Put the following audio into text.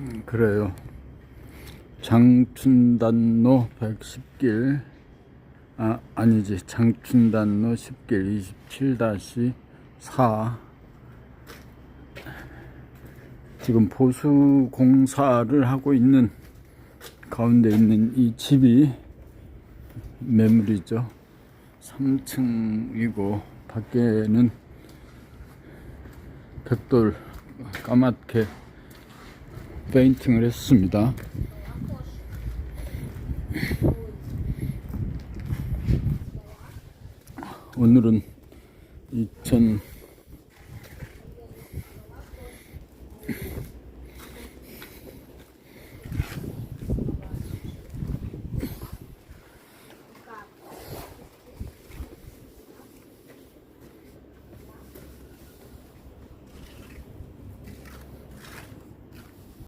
음, 그래요. 장춘단로 110길 아 아니지 장춘단로 10길 27-4 지금 보수 공사를 하고 있는 가운데 있는 이 집이 매물이죠. 3층이고 밖에는 벽돌 까맣게 페인팅을 했습니다. 오늘은 2000